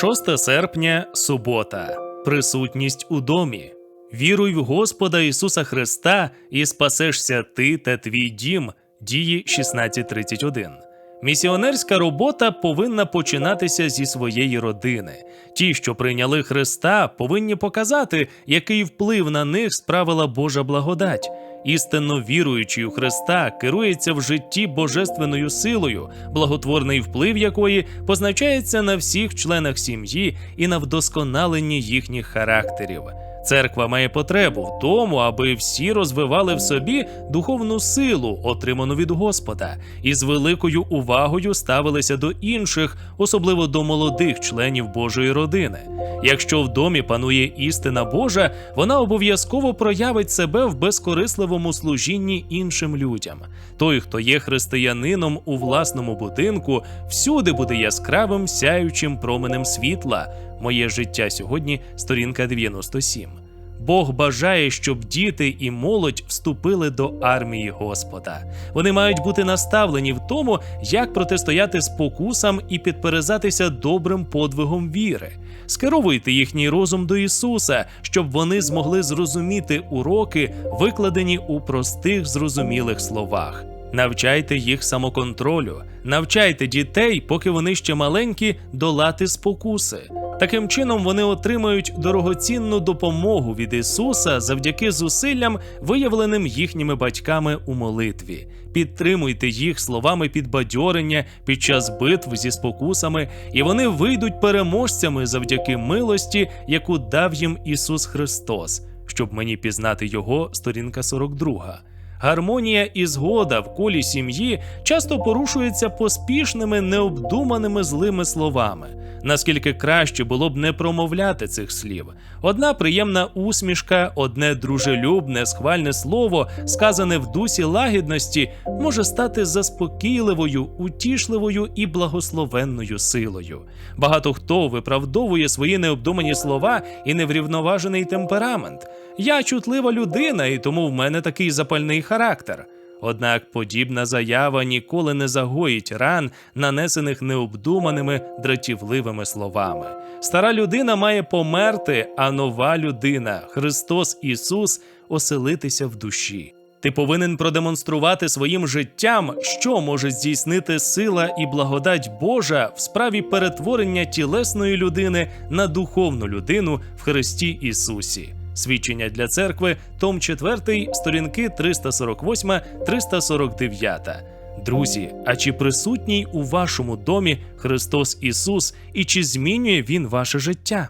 6 серпня субота. Присутність у домі. Віруй в Господа Ісуса Христа і спасешся ти та твій дім. Дії 16.31. Місіонерська робота повинна починатися зі своєї родини. Ті, що прийняли Христа, повинні показати, який вплив на них справила Божа благодать. Істинно віруючий у Христа керується в житті божественною силою, благотворний вплив якої позначається на всіх членах сім'ї і на вдосконаленні їхніх характерів. Церква має потребу в тому, аби всі розвивали в собі духовну силу, отриману від Господа, і з великою увагою ставилися до інших, особливо до молодих членів Божої родини. Якщо в домі панує істина Божа, вона обов'язково проявить себе в безкорисливому служінні іншим людям. Той, хто є християнином у власному будинку, всюди буде яскравим сяючим променем світла. Моє життя сьогодні, сторінка 97. Бог бажає, щоб діти і молодь вступили до армії Господа. Вони мають бути наставлені в тому, як протистояти спокусам і підперезатися добрим подвигом віри. Скеровуйте їхній розум до Ісуса, щоб вони змогли зрозуміти уроки, викладені у простих зрозумілих словах. Навчайте їх самоконтролю, навчайте дітей, поки вони ще маленькі, долати спокуси. Таким чином вони отримають дорогоцінну допомогу від Ісуса завдяки зусиллям, виявленим їхніми батьками у молитві. Підтримуйте їх словами підбадьорення під час битв зі спокусами, і вони вийдуть переможцями завдяки милості, яку дав їм Ісус Христос, щоб мені пізнати Його, сторінка 42. Гармонія і згода в колі сім'ї часто порушується поспішними, необдуманими злими словами. Наскільки краще було б не промовляти цих слів. Одна приємна усмішка, одне дружелюбне, схвальне слово, сказане в дусі лагідності, може стати заспокійливою, утішливою і благословенною силою. Багато хто виправдовує свої необдумані слова і неврівноважений темперамент. Я чутлива людина, і тому в мене такий запальний характер. Однак подібна заява ніколи не загоїть ран, нанесених необдуманими дратівливими словами. Стара людина має померти, а нова людина, Христос Ісус, оселитися в душі. Ти повинен продемонструвати своїм життям, що може здійснити сила і благодать Божа в справі перетворення тілесної людини на духовну людину в Христі Ісусі. Свідчення для церкви, том 4, сторінки 348-349. Друзі, а чи присутній у вашому домі Христос Ісус і чи змінює Він ваше життя?